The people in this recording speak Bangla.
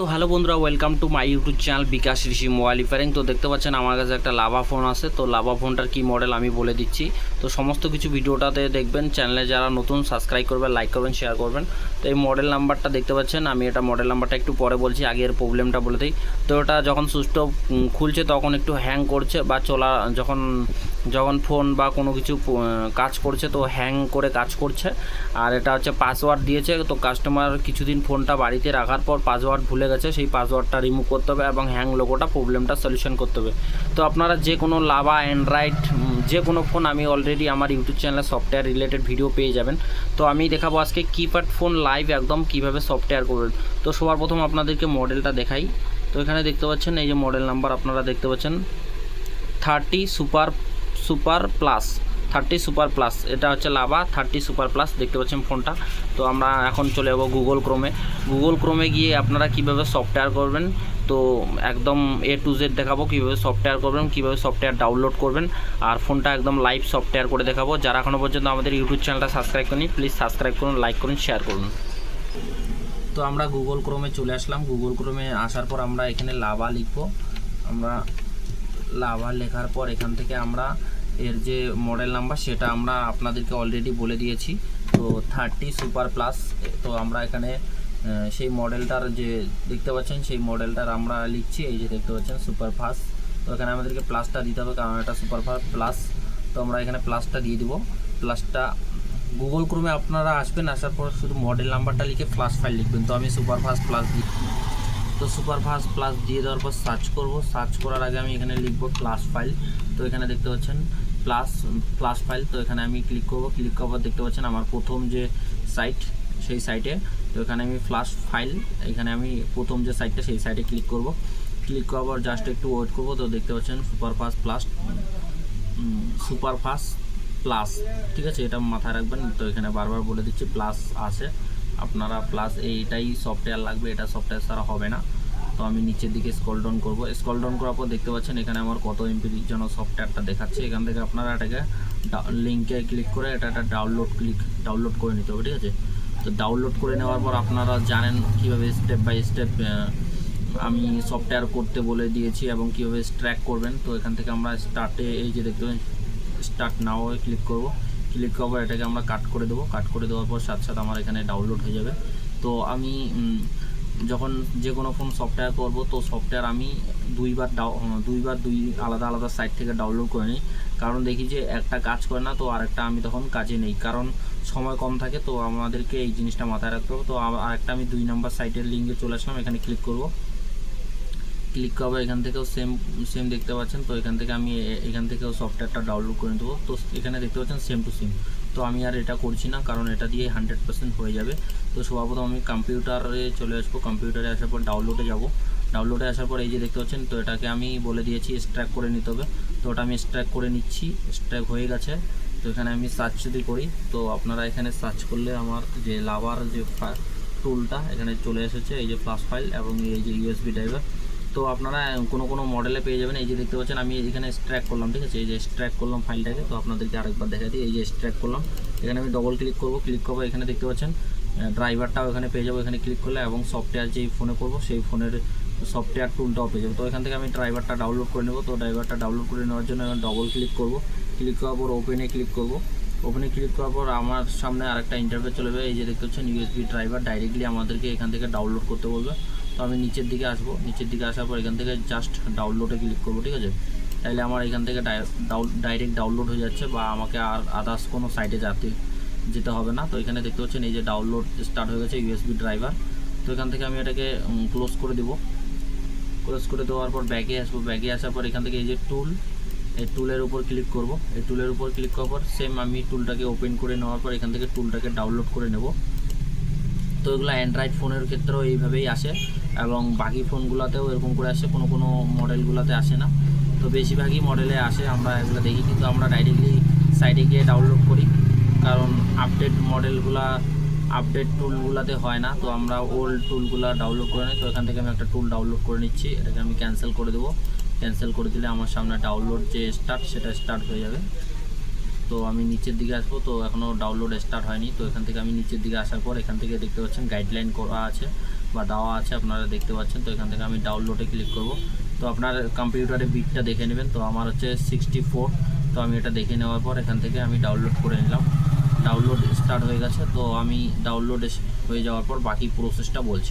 তো হ্যালো বন্ধুরা welcome to my YouTube channel Bikash Rishi mobile repairing. তো দেখতে পাচ্ছেন, আমার কাছে একটা লাভা ফোন আছে। তো লাভা ফোনটার কি মডেল আমি বলে দিচ্ছি। তো সমস্ত কিছু ভিডিওটাতে দেখবেন চ্যানেলে যারা নতুন সাবস্ক্রাইব করবেন লাইক করবেন শেয়ার করবেন। তো এই মডেল নাম্বারটা দেখতে পাচ্ছেন, আমি এটা মডেল নাম্বারটা একটু পরে বলছি আগের প্রবলেমটা বলে দিই। তো এটা যখন সুস্থ খুলছে তখন একটু হ্যাং করছে বা চলা, যখন যখন ফোন বা কোনো কিছু কাজ করছে তো হ্যাং করে কাজ করছে। আর এটা হচ্ছে পাসওয়ার্ড দিয়েছে, তো কাস্টমার কিছুদিন ফোনটা বাড়িতে রাখার পর পাসওয়ার্ড ভুলে গেছে, সেই পাসওয়ার্ডটা রিমুভ করতে হবে এবং হ্যাং লোগোটা প্রবলেমটা সলিউশন করতে হবে। তো আপনারা যে কোনো লাভা অ্যান্ড্রয়েড যে কোনো ফোন আমি অলরেডি আমার ইউটিউব চ্যানেলে সফটওয়্যার রিলেটেড ভিডিও পেয়ে যাবেন। তো আমি দেখাবো আজকে কিপ্যাড ফোন লাইভ একদম কীভাবে সফটওয়্যার করবেন। তো সবার প্রথম আপনাদেরকে মডেলটা দেখাই। তো এখানে দেখতে পাচ্ছেন, এই যে মডেল নাম্বার আপনারা দেখতে পাচ্ছেন। Thirty super super plus thirty super plus. এটা হচ্ছে লাভা, থার্টি সুপার প্লাস, দেখতে পাচ্ছেন ফোনটা। তো আমরা এখন চলে যাব গুগল ক্রোমে। গুগল ক্রোমে গিয়ে আপনারা কীভাবে সফটওয়্যার করবেন, তো একদম এ টু জেড দেখাবো কীভাবে সফটওয়্যার করবেন, কীভাবে সফটওয়্যার ডাউনলোড করবেন, আর ফোনটা একদম লাইভ সফটওয়্যার করে দেখাবো। যারা এখনও পর্যন্ত আমাদের ইউটিউব চ্যানেলটা সাবস্ক্রাইব করেনি প্লিজ সাবস্ক্রাইব করুন লাইক করুন শেয়ার করুন। তো আমরা গুগল ক্রোমে চলে আসলাম। গুগল ক্রোমে আসার পর আমরা এখানে লাভা লিখব। আমরা লাভা লেখার পর এখান থেকে আমরা এর যে মডেল নাম্বার সেটা আমরা আপনাদেরকে অলরেডি বলে দিয়েছি। তো থার্টি সুপার প্লাস তো আমরা এখানে সেই মডেলটার যে দেখতে পাচ্ছেন, সেই মডেলটার আমরা লিখছি, এই যে দেখতে পাচ্ছেন সুপার ফাস্ট তো এখানে আমাদেরকে প্লাসটা দিতে হবে, কারণ এটা সুপার ফাস্ট প্লাস তো আমরা এখানে প্লাসটা দিয়ে দিব। প্লাসটা গুগল ক্রোমে আপনারা আসবেন, আসার পর শুধু মডেল নাম্বারটা লিখে প্লাস ফাইল লিখবেন। তো আমি সুপার ফাস্ট প্লাস তো সুপার ফাস্ট প্লাস দিয়ে দেওয়ার পর সার্চ করব। সার্চ করার আগে আমি এখানে লিখব প্লাস ফাইল তো এখানে দেখতে পাচ্ছেন প্লাস প্লাস ফাইল তো এখানে আমি ক্লিক করব। ক্লিক করার পর দেখতে পাচ্ছেন আমার প্রথম যে সাইট সেই সাইটে তো এখানে আমি ফ্লাশ ফাইল এখানে আমি প্রথম যে সাইটটা সেই সাইটে ক্লিক করব। ক্লিক করার পর জাস্ট একটু ওয়েট করব। তো দেখতে পাচ্ছেন super fast plus super fast plus ঠিক আছে? এটা মাথায় রাখবেন। তো এখানে বারবার বলে দিচ্ছি প্লাস আছে। আপনারা প্লাস এইটাই সফটওয়্যার লাগবে, এটা সফটওয়্যার ছাড়া হবে না। তো আমি নিচের দিকে স্কল ডাউন করব। স্কল ডাউন করার পর দেখতে পাচ্ছেন এখানে আমার কত এমপির জন্য সফটওয়্যারটা দেখাচ্ছে। এখান থেকে আপনারা এটাকে লিঙ্কে ক্লিক করে এটা একটা ডাউনলোড ক্লিক ডাউনলোড করে নিতে হবে, ঠিক আছে? তো ডাউনলোড করে নেওয়ার পর আপনারা জানেন কীভাবে স্টেপ বাই স্টেপ আমি সফটওয়্যার করতে বলে দিয়েছি এবং কীভাবে ট্র্যাক করবেন। তো এখান থেকে আমরা স্টার্টে এই যে দেখতে স্টার্ট নাও ক্লিক করব। ক্লিক করব, এটাকে আমরা কাট করে দেবো। কাট করে দেওয়ার পর সাথে সাথে আমার এখানে ডাউনলোড হয়ে যাবে। তো আমি যখন যে কোনো ফোন সফটওয়্যার করব, তো সফটওয়্যার আমি দুইবার দুইবার দুই আলাদা আলাদা সাইট থেকে ডাউনলোড করে নিই। কারণ দেখি যে একটা কাজ করে না, তো আরেকটা আমি তখন কাজে নেই। কারণ সময় কম থাকে, তো আমাদেরকে এই জিনিসটা মাথায় রাখতে হবে। তো আরেকটা আমি দুই নাম্বার সাইটের লিঙ্কে চলে আসলাম, এখানে ক্লিক করব। ক্লিক করব, এখান থেকেও সেম সেম দেখতে পাচ্ছেন। তো এখান থেকে আমি এখান থেকেও সফটওয়্যারটা ডাউনলোড করে দেবো তো এখানে দেখতে পাচ্ছেন সেম টু সেম তো আমি আর এটা করছি না, কারণ এটা দিয়ে হান্ড্রেড পার্সেন্ট হয়ে যাবে। তো সর্বপ্রথম আমি কম্পিউটারে চলে আসব। কম্পিউটারে আসার পর ডাউনলোডে যাব। ডাউনলোডে আসার পর এই যে দেখতে পাচ্ছেন, তো এটাকে আমি বলে দিয়েছি স্ট্র্যাক করে নিতে হবে। তো ওটা আমি স্ট্র্যাক করে নিচ্ছি স্ট্র্যাক হয়ে গেছে। তো এখানে আমি সার্চ যদি করি, তো আপনারা এখানে সার্চ করলে আমার যে লাভার যে টুলটা এখানে চলে এসেছে। এই যে প্লাস ফাইল এবং এই যে ইউএসবি ড্রাইভার তো আপনারা কোনো কোনো মডেলে পেয়ে যাবেন। এই যে দেখতে পাচ্ছেন, আমি এখানে স্ট্র্যাক করলাম, ঠিক আছে? এই যে স্ট্র্যাক করলাম ফাইলটাকে তো আপনাদেরকে আরেকবার দেখা দিই। এই যে স্ট্র্যাক করলাম, এখানে আমি ডবল ক্লিক করব। ক্লিক করব এখানে দেখতে পাচ্ছেন ড্রাইভারটাও এখানে পেয়ে যাব এখানে ক্লিক করলে এবং সফটওয়্যার যেই ফোনে করব, সেই ফোনের সফটওয়্যার টুলটাও পেয়ে যাব। তো এখান থেকে আমি ড্রাইভারটা ডাউনলোড করে নেব। তো ড্রাইভারটা ডাউনলোড করে নেওয়ার জন্য এখানে ডবল ক্লিক করব। ক্লিক করার পর ওপেনে ক্লিক করব। ওপেনে ক্লিক করার পর আমার সামনে আরেকটা ইন্টারভিউ চলে যাবে। এই যে দেখতে পাচ্ছেন ইউএসবি ড্রাইভার ডাইরেক্টলি আমাদেরকে এখান থেকে ডাউনলোড করতে বলবে। তো আমি নিচের দিকে আসব। নিচের দিকে আসার পর এখান থেকে জাস্ট ডাউনলোডে ক্লিক করব, ঠিক আছে? তাহলে আমার এখান থেকে ডাইরেক্ট ডাউনলোড হয়ে যাচ্ছে বা আমাকে আর আদার্স কোনো সাইটে যাতে যেতে হবে না। তো এখানে দেখতে পাচ্ছেন এই যে ডাউনলোড স্টার্ট হয়ে গেছে ইউএসবি ড্রাইভার তো এখান থেকে আমি এটাকে ক্লোজ করে দেবো। ক্লোজ করে দেওয়ার পর ব্যাগে আসব। ব্যাগে আসার পর এখান থেকে এই যে টুল এই টুলের উপর ক্লিক করব। এই টুলের উপর ক্লিক করার পর সেম আমি টুলটাকে ওপেন করে নেওয়ার পর এখান থেকে টুলটাকে ডাউনলোড করে নেব। তো এগুলো অ্যান্ড্রয়েড ফোনের ক্ষেত্রেও এইভাবেই আসে। এবং বাকি ফোনগুলোতেও এরকম করে আসে, কোনো কোনো মডেলগুলোতে আসে না। তো বেশিরভাগই মডেলে আসে, আমরা এগুলো দেখি। কিন্তু আমরা ডাইরেক্টলি সাইডে গিয়ে ডাউনলোড করি। কারণ আপডেট মডেলগুলা আপডেট টুলগুলোতে হয় না। তো আমরা ওল্ড টুলগুলো ডাউনলোড করে নিই। তো এখান থেকে আমি একটা টুল ডাউনলোড করে নিচ্ছি। এটাকে আমি ক্যান্সেল করে দেবো। ক্যান্সেল করে দিলে আমার সামনে ডাউনলোড যে স্টার্ট সেটা স্টার্ট হয়ে যাবে। তো আমি নিচের দিকে আসব। তো এখনও ডাউনলোড স্টার্ট হয়নি। তো এখান থেকে আমি নিচের দিকে আসার পর এখান থেকে দেখতে পাচ্ছেন গাইডলাইন করা আছে। বা দেওয়া আছে, আপনারা দেখতে পাচ্ছেন, তো এখান থেকে আমি ডাউনলোডে ক্লিক করব। তো আপনার কম্পিউটারে বিটটা দেখে নেবেন, তো আমার হচ্ছে সিক্সটি তো আমি এটা দেখে নেওয়ার পর এখান থেকে আমি ডাউনলোড করে নিলাম। ডাউনলোড স্টার্ট হয়ে গেছে, তো আমি ডাউনলোড হয়ে যাওয়ার পর বাকি প্রসেসটা বলছি।